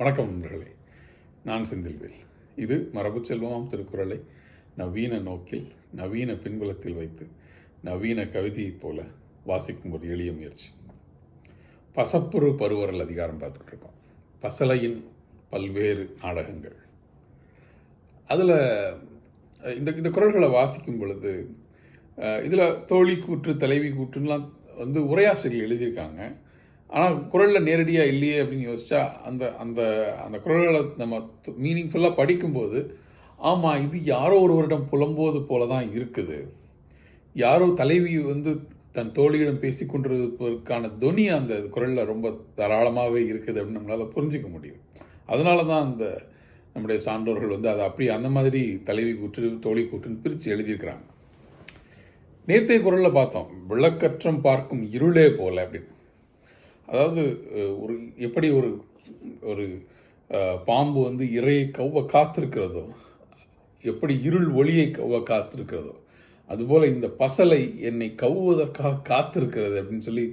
வணக்கம் நண்பர்களே. நான் செந்தில்வேல். இது மரபு செல்வமாம் திருக்குறளை நவீன நோக்கில் நவீன பின்புலத்தில் வைத்து நவீன கவிதையைப் போல வாசிக்கும் ஒரு எளிய முயற்சி. பசப்புரு பருவரல் அதிகாரம் பார்த்துட்டு இருக்கோம் பசலையின் பல்வேறு நாடகங்கள். அதில் இந்த இந்த குரல்களை வாசிக்கும் பொழுது இதில் தோழி கூற்று தலைவி கூற்றுலாம் வந்து உரையாசிரியர்கள் எழுதியிருக்காங்க. ஆனால் குரலில் நேரடியாக இல்லையே அப்படின்னு யோசிச்சா அந்த அந்த அந்த குரல்களை நம்ம மீனிங்ஃபுல்லாக படிக்கும்போது ஆமாம் இது யாரோ ஒருவரிடம் புலம்போது போல தான் இருக்குது. யாரோ தலைவி வந்து தன் தோழியிடம் பேசி கொண்டிருப்பதற்கான துணி அந்த குரலில் ரொம்ப தாராளமாகவே இருக்குது அப்படின்னு நம்மளால் புரிஞ்சிக்க முடியும். அதனால தான் அந்த நம்முடைய சான்றோர்கள் வந்து அதை அப்படி அந்த மாதிரி தலைவி கூற்று தோழி கூற்றுன்னு பிரித்து எழுதியிருக்கிறாங்க. நேற்றைய குரலில் பார்த்தோம் விளக்கற்றம் பார்க்கும் இருளே போல அப்படின்னு. அதாவது ஒரு எப்படி ஒரு ஒரு பாம்பு வந்து இறையை கவ்வ காத்திருக்கிறதோ எப்படி இருள் ஒளியை கவ்வ காத்திருக்கிறதோ அதுபோல் இந்த பசலை என்னை கவ்வுவதற்காக காத்திருக்கிறது அப்படின்னு சொல்லி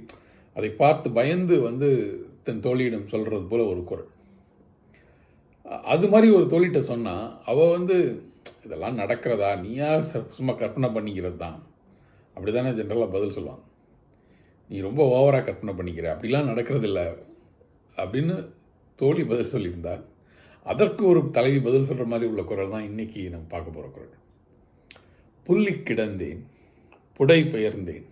அதை பார்த்து பயந்து வந்து தன் தோழியிடம் சொல்கிறது போல் ஒரு குரல். அது மாதிரி ஒரு தோழிகிட்ட சொன்னால் அவள் வந்து இதெல்லாம் நடக்கிறதா? நீயா சும்மா கற்பனை பண்ணிக்கிறது தான் அப்படி தானே ஜென்ரலாக பதில் சொல்லுவாங்க. நீ ரொம்ப ஓவராக கற்பனை பண்ணிக்கிற அப்படிலாம் நடக்கிறதில்ல அப்படின்னு தோழி பதில் சொல்லியிருந்தா அதற்கு ஒரு தலைவி பதில் சொல்கிற மாதிரி உள்ள குரல் தான் இன்றைக்கி நம்ம பார்க்க போகிற குரல். புள்ளி கிடந்தேன் புடை பெயர்ந்தேன்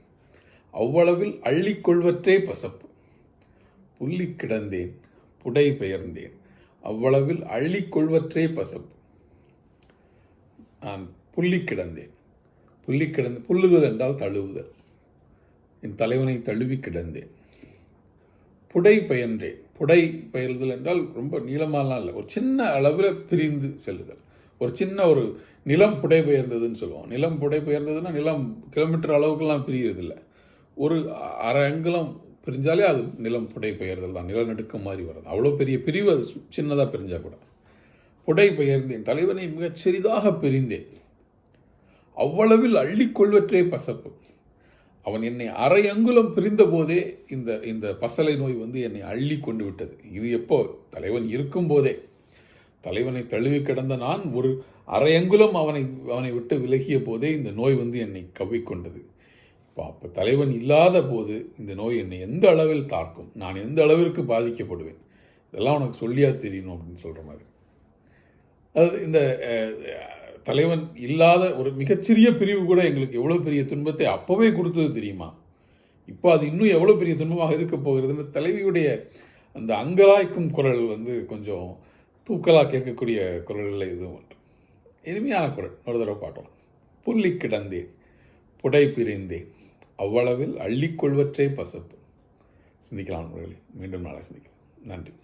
அவ்வளவில் அள்ளிக்கொள்வற்றே பசப்பு. புள்ளி கிடந்தேன் புடை பெயர்ந்தேன் அவ்வளவில் அள்ளிக்கொள்வற்றே பசப்பு. நான் புள்ளி கிடந்தேன். புள்ளி கிடந்து புல்லுதல் என்றால் தழுவுதல். என் தலைவனை தழுவி கிடந்தேன். புடை பெயன்றேன் புடை பயிர்தல் என்றால் ரொம்ப நீளமாலாம் இல்லை. ஒரு சின்ன அளவில் பிரிந்து செல்லுதல். ஒரு சின்ன ஒரு நிலம் புடை பெயர்ந்ததுன்னு சொல்லுவோம். நிலம் புடை பெயர்ந்ததுன்னா நிலம் கிலோமீட்டர் அளவுக்குலாம் பிரியறதில்லை. ஒரு அரை அங்குலம் பிரிஞ்சாலே அது நிலம் புடை பெயர்தல் தான். நிலநடுக்கம் மாதிரி வருது அவ்வளோ பெரிய பிரிவு அது சின்னதாக பிரிஞ்சால் கூட. புடை பெயர்ந்தேன். தலைவனை மிகச் சிறிதாக பிரிந்தேன். அவ்வளவில் அள்ளிக்கொள்வற்றே பசப்பு. அவன் என்னை அரை அங்குலம் பிரிந்த போதே இந்த இந்த பசலை நோய் வந்து என்னை அள்ளி கொண்டு விட்டது இது எப்போ? தலைவன் இருக்கும் போதே தலைவனை தழுவி கிடந்த நான் ஒரு அரை அங்குலம் அவனை அவனை விட்டு விலகிய போதே இந்த நோய் வந்து என்னை கவ்விக்கொண்டது. இப்போ அப்போ தலைவன் இல்லாத போது இந்த நோய் என்னை எந்த அளவில் தாக்கும்? நான் எந்த அளவிற்கு பாதிக்கப்படுவேன்? இதெல்லாம் உனக்கு சொல்லியா தெரியணும் அப்படின்னு சொல்கிற மாதிரி. அது இந்த தலைவன் இல்லாத ஒரு மிகச்சிறிய பிரிவு கூட எங்களுக்கு எவ்வளோ பெரிய துன்பத்தை அப்போவே கொடுத்தது தெரியுமா? இப்போ அது இன்னும் எவ்வளோ பெரிய துன்பமாக இருக்க போகிறதுன்னு தலைவியுடைய அந்த அங்கலாய்க்கும் குரல் வந்து கொஞ்சம் தூக்கலாக கேட்கக்கூடிய குரலில் இதுவும் ஒன்று இனிமையான குரல். ஒரு தடவை பார்க்கலாம். புள்ளி கிடந்தேன் புடை பிரிந்தேன் அவ்வளவில் அள்ளிக்கொள்வற்றே பசப்பு. சிந்திக்கலாம் மீண்டும் நாளை சிந்திக்கலாம். நன்றி.